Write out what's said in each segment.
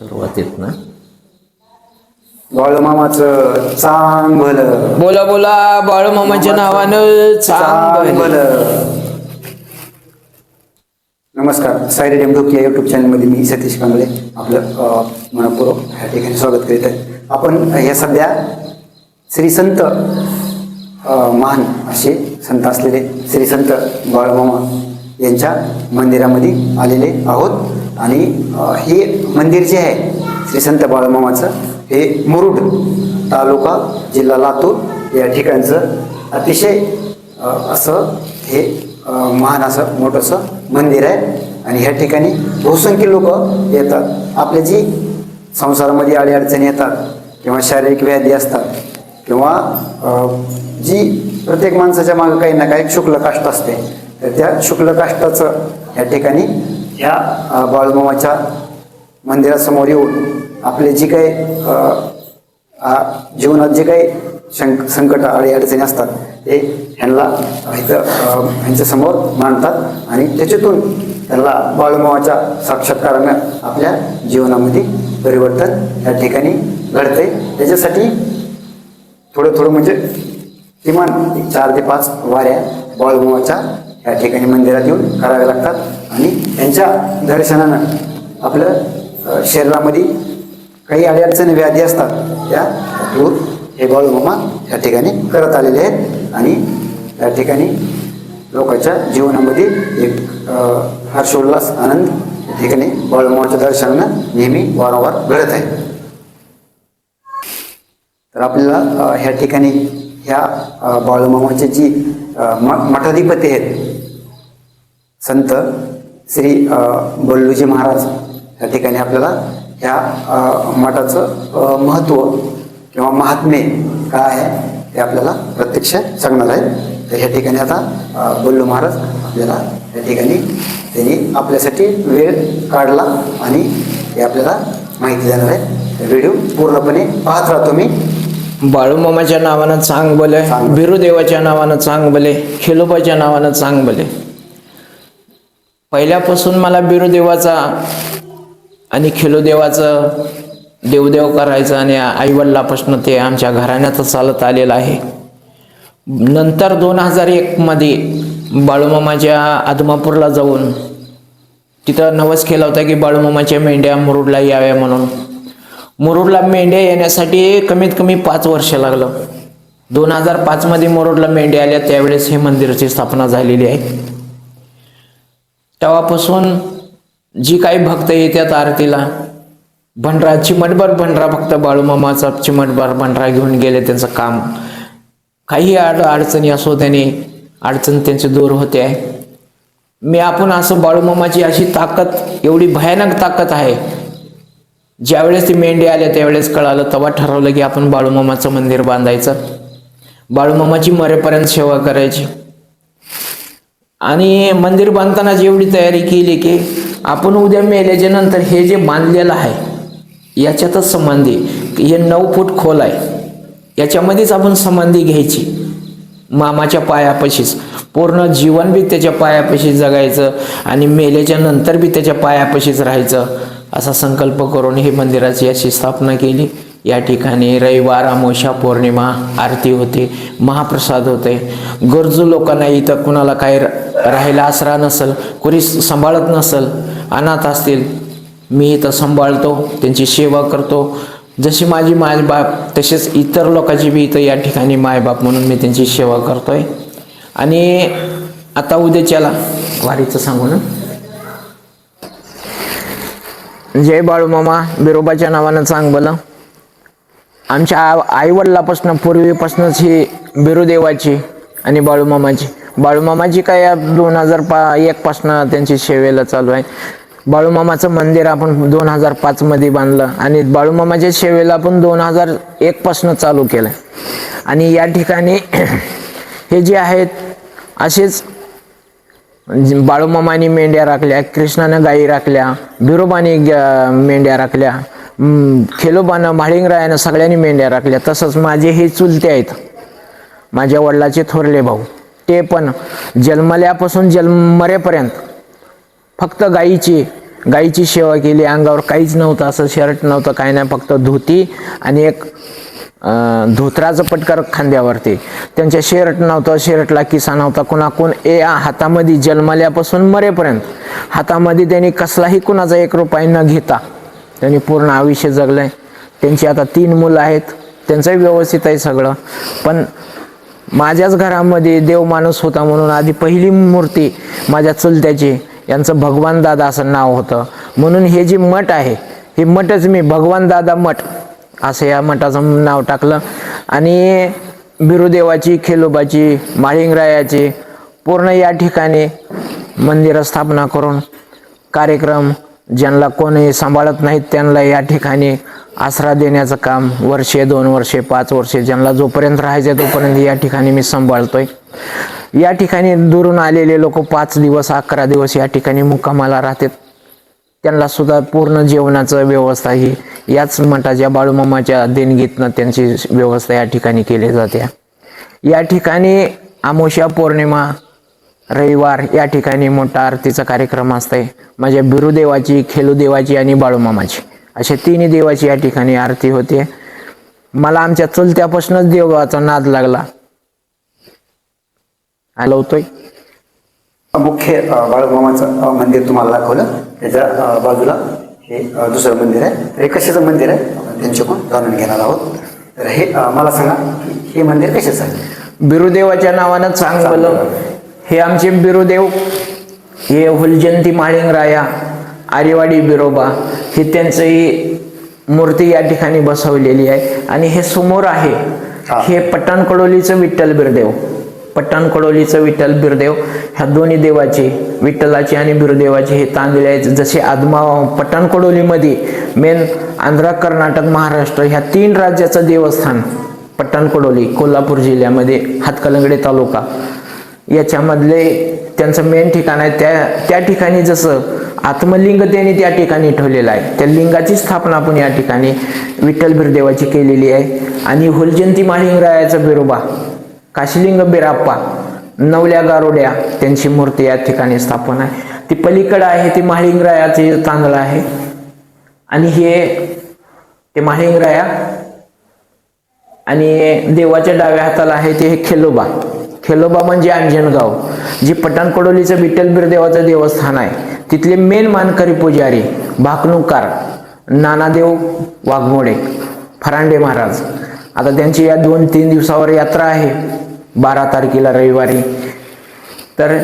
सुरुवातीत ना? बाळूमामाचं चांग भलं बोला बोला बाळूमामाच्या नावानं चांग चांग भलं नमस्कार सायरी डेमढोक या युट्यूब चॅनलमध्ये मी सतीश कांबळे आपलं अ, मनपूर्वक ह्या ठिकाणी स्वागत करीत आहे. आपण हे सध्या श्री संत अ, महान असे संत असलेले श्री संत बाळूमामा यांच्या मंदिरामध्ये आलेले आहोत. आणि हे मंदिर जे आहे श्री संत बाळमामाचं हे मुरुड तालुका जिल्हा लातूर या ठिकाणचं अतिशय असं हे महान असं मोठंसं मंदिर आहे. आणि ह्या ठिकाणी बहुसंख्य लोक येतात. आपल्या जी संसारामध्ये अडीअडचणी येतात किंवा शारीरिक व्याधी असतात किंवा जी प्रत्येक माणसाच्या मागं काही ना काही शुक्ल काष्ट असते तर त्या शुक्ल काष्टाचं या ठिकाणी ह्या बाळूमामाच्या मंदिरासमोर येऊन आपले जी काही जीवनात जे काही शंक संकट अडी अडचणी असतात ते ह्यांना इथं ह्यांच्यासमोर मांडतात आणि त्याच्यातून त्यांना बाळूमावाच्या साक्षात्कारानं आपल्या जीवनामध्ये परिवर्तन या ठिकाणी घडते त्याच्यासाठी थोडं थोडं म्हणजे किमान एक चार ते पाच वाऱ्या बाळूमावाच्या या ठिकाणी मंदिरात येऊन कराव्या लागतात. आणि त्यांच्या दर्शनानं आपलं शरीरामध्ये काही अडीअडचणी व्याधी असतात त्या दूर हे बाळूमामा या ठिकाणी करत आलेले आहेत. आणि या ठिकाणी लोकांच्या जीवनामध्ये एक हर्षोल्लास आनंद या ठिकाणी बाळूमामाच्या दर्शनानं नेहमी वारंवार घडत आहे. तर आपल्याला ह्या ठिकाणी ह्या बाळूमामाचे जी म- मठाधिपती आहेत संत श्री बल्लूजी महाराज या ठिकाणी आपल्याला ह्या मठाचं महत्त्व किंवा महात्म्य काय आहे ते आपल्याला प्रत्यक्ष सांगणार आहेत तर ह्या ठिकाणी आता बल्लू महाराज आपल्याला या ठिकाणी त्यांनी आपल्यासाठी वेळ काढला आणि ते आपल्याला माहिती देणार आहे. व्हिडिओ पूर्णपणे पाहत राहतो मी बाळूमामाच्या नावानं चांग बोले चांग. बिरुदेवाच्या नावानं चांग बोले खेलोबाच्या नावानं चांग बोले पहिल्यापासून मला बिरुदेवाचा आणि खेलोदेवाचं देवदेव करायचं आणि आईवडिलापासून ते आमच्या घराण्याचं चालत आलेलं आहे. नंतर दोन हजार एकमध्ये बाळूमामाच्या आदमापूरला जाऊन तिथं नवस केला होता की बाळूमामाच्या मेंढ्या मुरुडला याव्या म्हणून. मुरुडला मेंढ्या येण्यासाठी कमीत कमी पाच वर्ष लागलं. दोन हजार पाचमध्ये मुरुडला मेंढ्या आल्या त्यावेळेस हे मंदिराची स्थापना झालेली आहे. तेव्हापासून जी काही भक्त येतात आरतीला भंडरा चिमटभर भंडरा फक्त बाळूमामाचा चिमटभर भंडरा घेऊन गेले त्यांचं काम. काही अड अडचणी असो त्याने अडचण त्यांची दूर होते. आहे मी आपण असं बाळूमामाची अशी ताकद एवढी भयानक ताकद आहे. ज्यावेळेस ती मेंढी आल्या त्यावेळेस कळालं तेव्हा ठरवलं की आपण बाळूमामाचं मंदिर बांधायचं. बाळूमामाची मरेपर्यंत सेवा करायची. आणि मंदिर बांधताना एवढी तयारी केली की आपण उद्या मेल्याच्या नंतर हे जे बांधलेलं आहे याच्यातच समाधी हे नऊ फूट खोल आहे. याच्यामध्येच आपण समाधी घ्यायची. मामाच्या पायापाशीच. पूर्ण जीवन बी त्याच्या पायापाशी जगायचं आणि मेल्याच्या नंतर बी त्याच्या पायापाशीच राहायचं असा संकल्प करून हे मंदिराची अशी स्थापना केली. या ठिकाणी रविवार अमावस्या पौर्णिमा आरती होते महाप्रसाद होते. गरजू लोकांना इथं कुणाला काही राहायला आसरा नसेल कोणी सांभाळत नसेल अनाथ असतील मी इथं सांभाळतो त्यांची सेवा करतो. जशी माझी मायबाप तसेच इतर लोकांची बी इथं या ठिकाणी मायबाप म्हणून मी त्यांची सेवा करतोय. आणि आता उद्याच्याला वारीचं सांगू ना. जय बाळूमामा बिरोबाच्या नावानं सांग बोला. आमच्या आईवडिलापासून पूर्वीपासूनच ही बिरुदेवाची आणि बाळूमामाची. बाळूमामाची काय दोन हजार पा एकपासनं त्यांची सेवेला चालू आहे. बाळूमामाचं मंदिर आपण दोन हजार पाचमध्ये बांधलं आणि बाळूमामाच्या सेवेला आपण दोन हजार एकपासनं चालू केलं आणि या ठिकाणी हे जे आहेत असेच बाळूमामानी मेंढ्या राखल्या कृष्णानं गायी राखल्या बिरोबानी ग- मेंढ्या राखल्या खेलोबानं खेलोबानं म्हाळिंगरायानं सगळ्यांनी मेंढ्या राखल्या. तसंच माझे हे चुलते आहेत. माझ्या वडिलाचे थोरले भाऊ. ते पण जन्मल्यापासून जन्म मरेपर्यंत फक्त गाईची गाईची सेवा केली. अंगावर काहीच नव्हतं असं शर्ट नव्हतं काही नाही फक्त धोती आणि एक धोत्राचं पटकर खांद्यावरती. त्यांच्या शेरट नव्हतं शेरटला किसा नव्हता. कुणाकून ए हातामध्ये जन्मल्यापासून मरेपर्यंत. हातामध्ये त्यांनी कसलाही कुणाचा एक रुपया न घेता त्यांनी पूर्ण आयुष्य जगलं आहे त्यांची आता तीन मुलं आहेत. त्यांचंही व्यवस्थित आहे सगळं. पण माझ्याच घरामध्ये देव माणूस होता म्हणून आधी पहिली मूर्ती माझ्या चुलत्याची यांचं भगवान दादा असं नाव होतं. म्हणून हे जे मठ आहे हे मठच मी भगवान दादा मठ असं या मठाचं नाव टाकलं. आणि बिरुदेवाची खेलोबाची माळिंगरायाची पूर्ण या ठिकाणी मंदिरं स्थापना करून कार्यक्रम ज्यांना कोणी सांभाळत नाहीत त्यांना या ठिकाणी आसरा देण्याचं काम वर्षे दोन वर्षे पाच वर्षे ज्यांना जोपर्यंत राहायचं तोपर्यंत या ठिकाणी मी सांभाळतोय. या ठिकाणी दुरून आलेले लोक पाच दिवस अकरा दिवस या ठिकाणी मुक्कामाला राहतात. त्यांना सुद्धा पूर्ण जेवणाचं व्यवस्था ही याच मठाच्या बाळूमामाच्या देणगीतनं त्यांची व्यवस्था या ठिकाणी केली जाते. या ठिकाणी आमोशा पौर्णिमा रविवार या ठिकाणी मोठा आरतीचा कार्यक्रम असते माझ्या बिरुदेवाची खेलूदेवाची आणि बाळूमामाची. अशा तिन्ही देवाची या ठिकाणी आरती होते. मला आमच्या चुलत्यापासूनच देवाचा नाद लागला. आलवतोय मुख्य बाळूमामाचं मंदिर तुम्हाला दाखवलं. त्याच्या बाजूला हे दुसरं मंदिर आहे. तर हे कशाचं मंदिर आहे? त्यांच्याकडून जाणून घेणार आहोत. तर हे मला सांगा हे मंदिर कशाचं आहे? बिरुदेवाच्या नावानं चांगलं हे आमचे बिरुदेव हे हुलजंती माळिंगराया आरेवाडी बिरोबा हे त्यांची मूर्ती या ठिकाणी बसवलेली आहे. आणि हे समोर आहे हा. हे पट्टाणकडोलीचं विठ्ठल बिरदेव. पट्टाणकडोलीचं विठ्ठल बिरदेव ह्या दोन्ही देवाचे विठ्ठलाचे आणि बिरदेवाचे हे तांदळे आहेत. जसे आदमा पट्टाणकडोलीमध्ये मेन आंध्र कर्नाटक महाराष्ट्र ह्या तीन राज्याचं देवस्थान पट्टाणकडोली कोल्हापूर जिल्ह्यामध्ये हातकलंगडे तालुका. याच्यामधले त्यांचं मेन ठिकाण आहे. त्या त्या ठिकाणी जसं आत्मलिंग त्यांनी त्या ठिकाणी ठेवलेलं आहे. त्या लिंगाची स्थापना आपण या ठिकाणी विठ्ठल बिरदेवाची केलेली आहे. आणि होलजंती माळिंगरायाचा बिरोबा काशीलिंग बिराप्पा नवल्या गारोड्या त्यांची मूर्ती या ठिकाणी स्थापन आहे. ती पलीकडं आहे ती माळिंगरायाचे तांदळ आहे. आणि हे ते माळिंगराया आणि देवाच्या डाव्या हाताला आहे ते हे खेलोबा. खेलोबा म्हणजे अंजनगाव जे पठाणकडोलीचं विठ्ठल बिरदेवाचं देवस्थान आहे. तिथले मेन मानकरी पुजारी भाकणूकार नानादेव वाघमोडे फरांडे महाराज. आता त्यांची या दोन तीन दिवसावर यात्रा आहे बारा तारखेला रविवारी. तर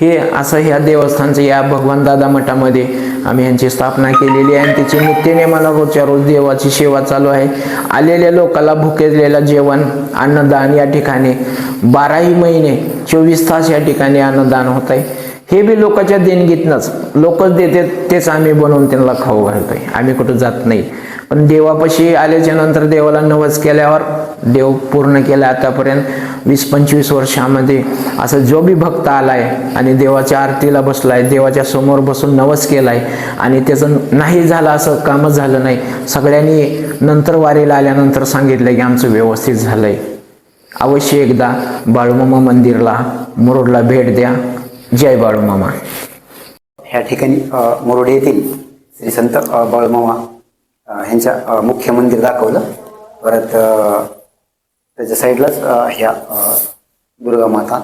हे असं ह्या देवस्थानचं या भगवान दादा मठामध्ये आम्ही यांची स्थापना केलेली आहे आणि त्याची नित्यने मला रोजच्या रोज देवाची सेवा चालू आहे. आलेल्या लोकाला भुकेलेला जेवण अन्नदान या ठिकाणी बाराही महिने चोवीस तास या ठिकाणी अन्नदान होत आहे हे बी लोकांच्या देणगीतनंच. लोकच देते तेच आम्ही बनवून त्यांना खाऊ घालतोय. आम्ही कुठं जात नाही. पण देवापाशी आल्याच्यानंतर देवाला नवस केल्यावर देव पूर्ण केला आतापर्यंत. वीस पंचवीस वर्षामध्ये असं जो बी भक्त आलाय आणि देवाच्या आरतीला बसलाय देवाच्या समोर बसून नवस केलाय आणि त्याचं नाही झालं असं कामच झालं नाही. सगळ्यांनी नंतर वारीला आल्यानंतर सांगितलं की आमचं व्यवस्थित झालंय. अवश्य एकदा बाळूमामा मंदिरला मुरुडला भेट द्या. जय बाळूमामा. ह्या ठिकाणी मुरुड येथील श्री संत बाळूमामा ह्यांच्या मुख्य मंदिर दाखवलं परत त्याच्या साईडलाच ह्या दुर्गा माता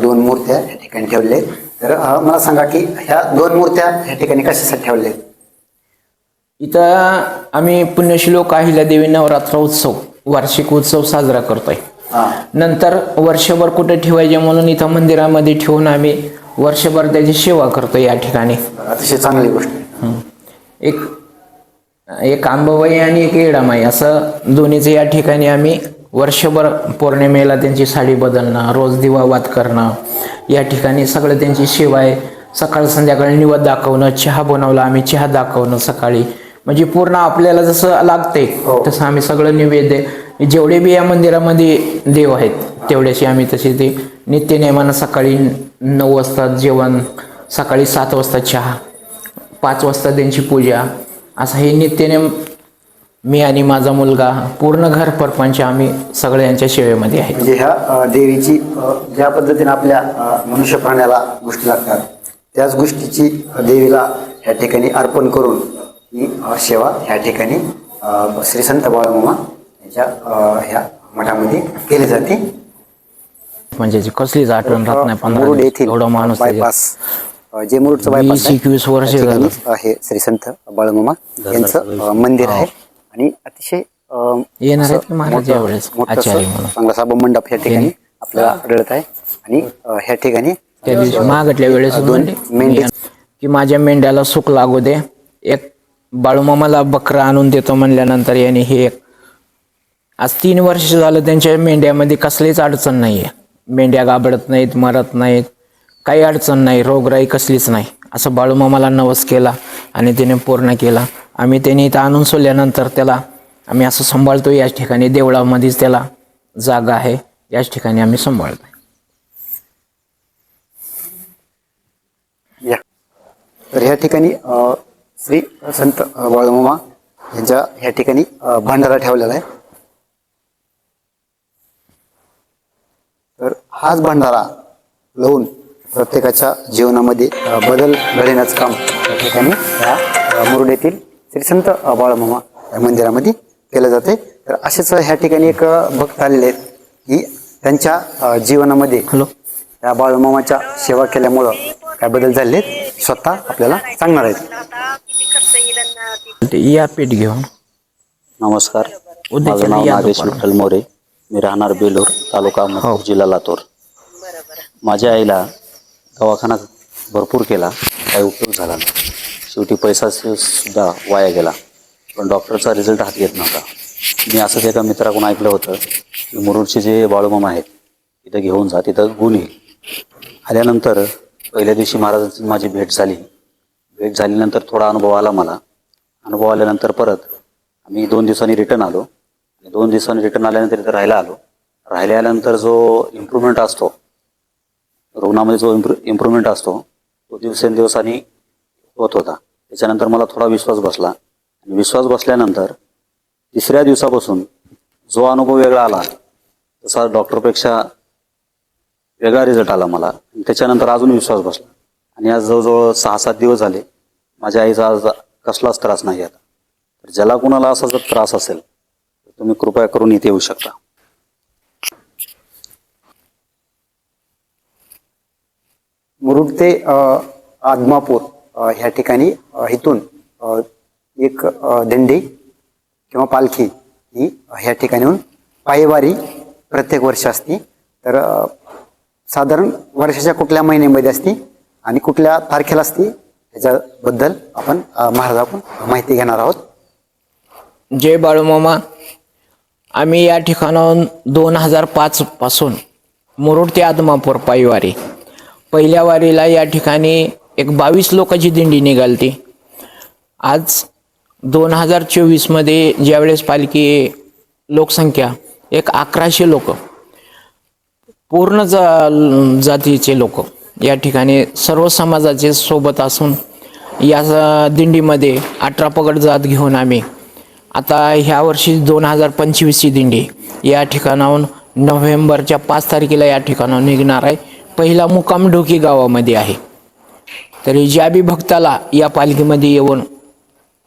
दोन मूर्त्या ह्या ठिकाणी ठेवल्या आहेत. तर मला सांगा की ह्या दोन मूर्त्या ह्या ठिकाणी कशासाठी ठेवल्या आहेत? इथं आम्ही पुण्यश्लोक अहिल्यादेवी नवरात्र उत्सव वार्षिक उत्सव साजरा करतोय नंतर वर्षभर कुठे ठेवायचे म्हणून इथं मंदिरामध्ये ठेवून आम्ही वर्षभर त्याची सेवा करतो या ठिकाणी अतिशय चांगली गोष्ट. एक एक आंबाबाई आणि एक येडामाई असं दोन्हीचं या ठिकाणी आम्ही वर्षभर पौर्णिमेला त्यांची साडी बदलणं रोज दिवावात करणं या ठिकाणी सगळं त्यांची आहे सकाळ संध्याकाळी निवद दाखवणं चहा बनवला आम्ही चहा दाखवणं सकाळी म्हणजे पूर्ण आपल्याला जसं लागते हो. तसं आम्ही सगळं निवेद्य जेवढे बी या मंदिरामध्ये देव आहेत तेवढ्याशी आम्ही तसे ते नित्यनेमानं सकाळी नऊ वाजता जेवण सकाळी सात वाजता चहा पाच वाजता त्यांची पूजा असं हे नित्यनेम मी आणि माझा मुलगा पूर्ण घर परपंच आम्ही सगळे यांच्या सेवेमध्ये आहे म्हणजे ह्या देवीची ज्या पद्धतीने आपल्या मनुष्य प्राण्याला गोष्टी लागतात त्याच गोष्टीची देवीला ह्या ठिकाणी अर्पण करून ही सेवा ह्या ठिकाणी श्री संत बाळमामा यांच्या ह्या मठामध्ये केली जाते म्हणजे जी कसलीच आठवण राहत नाही. येथील माणूस त्याच्यात. बायपास वीस एकवीस वर्ष त्या ठिकाणी, झालं. अ, हे श्री संत बाळमामा यांचं मंदिर आहे. आणि अतिशय अ, येणार आहेत महाराज मोठं- यावेळेस, मोठं आचार्य असं म्हणून. चांगला साबा मंडप ह्या ठिकाणी आपल्याला आढळत आहे. आणि अ, ह्या ठिकाणी त्या दिवशी मागटल्या वेळेस दोन म्हणले, मेंढे की माझ्या मेंढ्याला सुख लागू दे. एक बाळूमामाला बकरा आणून देतो म्हणल्यानंतर याने हे एक आज तीन वर्ष झालं त्यांच्या मेंढ्यामध्ये कसलीच अडचण नाहीये. मेंढ्या गाबडत नाहीत मरत नाहीत. काही अडचण नाही रोगराई कसलीच नाही. असं बाळूमामाला नवस केला आणि त्याने पूर्ण केला. आम्ही त्याने इथं आणून सोडल्यानंतर त्याला आम्ही असं सांभाळतो याच ठिकाणी देवळामध्येच त्याला जागा आहे. याच ठिकाणी आम्ही सांभाळतो या. तर ह्या ठिकाणी श्री संत बाळूमामा यांच्या ह्या ठिकाणी भांडारा ठेवलेला आहे. तर हाच भांडारा लावून प्रत्येकाच्या जीवनामध्ये बदल घडविण्याचं काम या ठिकाणी या अ, मुरुड येथील श्री संत बाळमामा या मंदिरामध्ये केलं जाते तर असेच ह्या ठिकाणी एक भक्त आलेले आहेत की त्यांच्या जीवनामध्ये हॅलो. त्या बाळूमामाच्या सेवा केल्यामुळं काय बदल झाले स्वतः आपल्याला सांगणार आहेत. या पीठ घेऊन. नमस्कार. माझं नाव या नागेश. विठ्ठल मोरे. मी राहणार बेलूर तालुका अहमदपूर जिल्हा लातूर. माझ्या आईला दवाखाना भरपूर केला काही उपयोग झाला नाही. शेवटी पैसा सुद्धा वाया गेला. पण डॉक्टरचा रिझल्ट हात येत नव्हता. मी असंच एका मित्राकडून ऐकलं होतं की मुरुडचे जे बाळूमामा आहेत तिथं घेऊन जा तिथं गुण येईल. आल्यानंतर पहिल्या दिवशी महाराजांची माझी भेट झाली. भेट झाल्यानंतर थोडा अनुभव आला मला. अनुभव आल्यानंतर परत आम्ही दोन दिवसांनी रिटर्न आलो. आणि दोन दिवसांनी रिटर्न आल्यानंतर इथं राहायला आलो. राहिल्यानंतर आल्यानंतर जो इम्प्रूव्हमेंट असतो रुग्णामध्ये जो इम्प्रू इम्प्रूव्हमेंट असतो तो दिवसेंदिवसांनी होत होता. त्याच्यानंतर मला थोडा विश्वास बसला. आणि विश्वास बसल्यानंतर तिसऱ्या दिवसापासून जो अनुभव वेगळा आला तसा डॉक्टरपेक्षा वेगळा रिझल्ट आला मला. आणि त्याच्यानंतर अजून विश्वास बसला. आणि आज जवळजवळ सहा सात दिवस झाले माझ्या आईचा आज कसलाच त्रास नाही आता. तर ज्याला कुणाला असा जर त्रास असेल तर तुम्ही कृपया करून इथे येऊ शकता. मुरुड ते आदमापूर ह्या ठिकाणी इथून एक दिंडी किंवा पालखी ही ह्या ठिकाणीहून पायवारी प्रत्येक वर्ष असते. तर साधारण वर्षाच्या कुठल्या महिन्यामध्ये असते आणि कुठल्या तारखेला असते त्याच्याबद्दल आपण महाराजाकडून माहिती घेणार आहोत. जय बाळूमामा आम्ही या ठिकाणाहून दोन हजार पाचपासून मुरुड ते आदमापूर पायवारी. पहिल्या वारीला या ठिकाणी एक बावीस लोकांची दिंडी निघालती. आज दोन हजार चोवीसमध्ये ज्यावेळेस पालखी लोकसंख्या एक अकराशे लोक पूर्ण जा जातीचे लोक या ठिकाणी सर्व समाजाचे सोबत असून या दिंडीमध्ये अठरा पगड जात घेऊन आम्ही आता ह्या वर्षी दोन हजार पंचवीसची दिंडी या ठिकाणाहून नोव्हेंबरच्या पाच तारखेला या ठिकाणाहून निघणार आहे. पहिला मुकाम ढोकी गावामध्ये आहे. तरी ज्या बी भक्ताला या पालखीमध्ये येऊन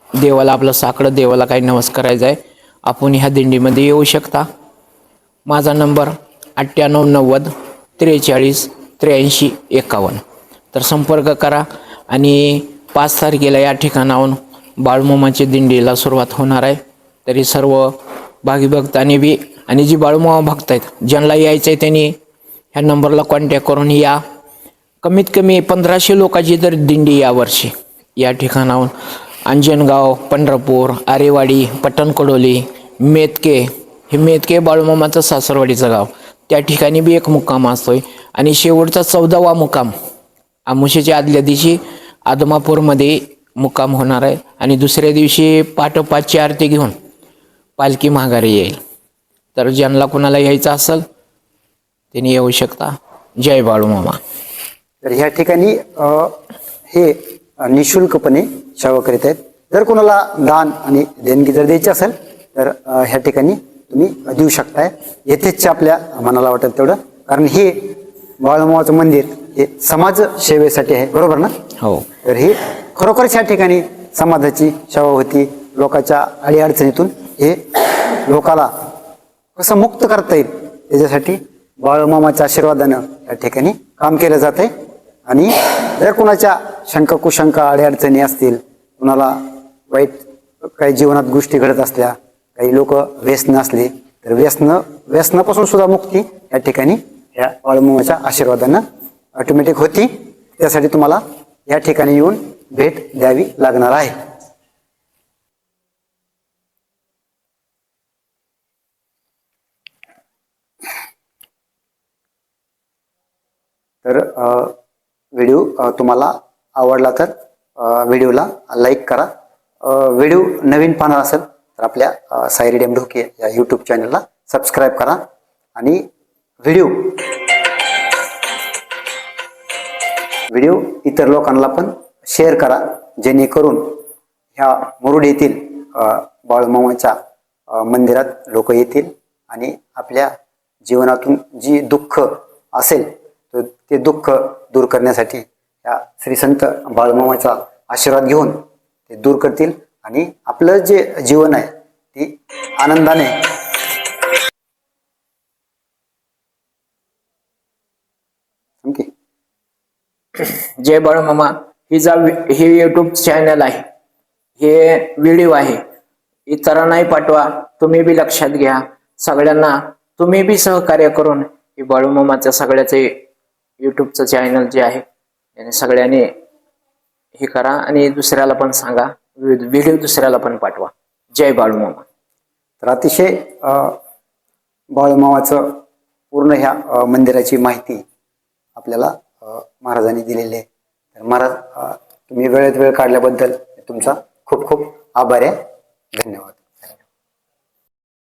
देवाला आपलं साकडं देवाला काही नवस करायचा आहे आपण ह्या दिंडीमध्ये येऊ शकता. माझा नंबर अठ्ठ्याण्णव नव्वद त्रेचाळीस त्र्याऐंशी एकावन्न. तर संपर्क करा आणि पाच तारखेला या ठिकाणाहून बाळूमामाच्या दिंडीला सुरुवात होणार आहे. तरी सर्व भावी भक्तांनी बी आणि जी बाळूमामा भक्त आहेत ज्यांना यायचं आहे त्यांनी ह्या नंबरला कॉन्टॅक्ट करून या. कमीत कमी पंधराशे लोकांची तर दिंडी यावर्षी या ठिकाणाहून अंजनगाव पंढरपूर आरेवाडी पट्टणकडोली मेतके हे मेतके बाळूमामाचं सासरवाडीचं गाव. त्या ठिकाणी बी एक मुक्काम असतोय. आणि शेवटचा चौदावा मुक्काम आमुशीच्या आदल्या दिवशी आदमापूरमध्ये मुक्काम होणार आहे. आणि दुसऱ्या दिवशी पाठोपाठची आरती घेऊन पालखी माघारी येईल. तर ज्यांना कोणाला यायचं असेल त्यांनी येऊ शकता. जय बाळूमामा तर ह्या ठिकाणी हे निशुल्कपणे सेवा करीत आहेत. जर कोणाला दान आणि देणगी जर द्यायची असेल तर ह्या ठिकाणी तुम्ही देऊ शकताय. येथेच आपल्या मनाला वाटेल तेवढं. कारण हे बाळूमामाचं मंदिर हे समाज सेवेसाठी आहे. बरोबर ना? हो. तर हे खरोखरच या ठिकाणी समाजाची सेवा होती. लोकांच्या अडीअडचणीतून हे लोकाला कसं मुक्त करता येईल त्याच्यासाठी बाळूमामाच्या आशीर्वादानं या ठिकाणी काम केलं जात आहे आणि जर कुणाच्या शंका कुशंका अडीअडचणी असतील कुणाला वाईट काही जीवनात गोष्टी घडत असल्या काही लोक व्यसन असले तर व्यसन व्यसनापासून सुद्धा मुक्ती या ठिकाणी या बाळूमामाच्या आशीर्वादानं ऑटोमॅटिक होती. त्यासाठी तुम्हाला या ठिकाणी येऊन भेट द्यावी लागणार आहे. तर व्हिडिओ तुम्हाला आवडला तर व्हिडिओला लाईक करा. व्हिडिओ नवीन पाहणार असेल तर आपल्या सायरी डेम ढोके या यूट्यूब चॅनलला सबस्क्राईब करा आणि व्हिडिओ व्हिडिओ इतर लोकांना पण शेअर करा जेणेकरून ह्या मुरुड येथील बाळूमामाच्या मंदिरात लोक येतील आणि आपल्या जीवनातून जी दुःख असेल तर ते दुःख दूर करण्यासाठी या श्री संत बाळमामाचा आशीर्वाद घेऊन ते दूर करतील आणि आपलं जे जीवन आहे ते आनंदाने जय बाळमामा. ही जा हे युट्यूब चॅनल आहे. हे व्हिडिओ आहे. इतरांनाही पाठवा. तुम्ही बी लक्षात घ्या. सगळ्यांना तुम्ही बी सहकार्य करून हे बाळूमामाच्या सगळ्याचे यूट्यूबचं चॅनल जे आहे याने सगळ्यांनी हे करा आणि दुसऱ्याला पण सांगा. व्हिडिओ दुसऱ्याला पण पाठवा. जय बाळूमामा. तर अतिशय बाळूमामाचं पूर्ण ह्या मंदिराची माहिती आपल्याला महाराजांनी दिलेली आहे. तर महाराज तुम्ही वेळेत वेळ काढल्याबद्दल तुमचा खूप खूप आभार आहे. धन्यवाद.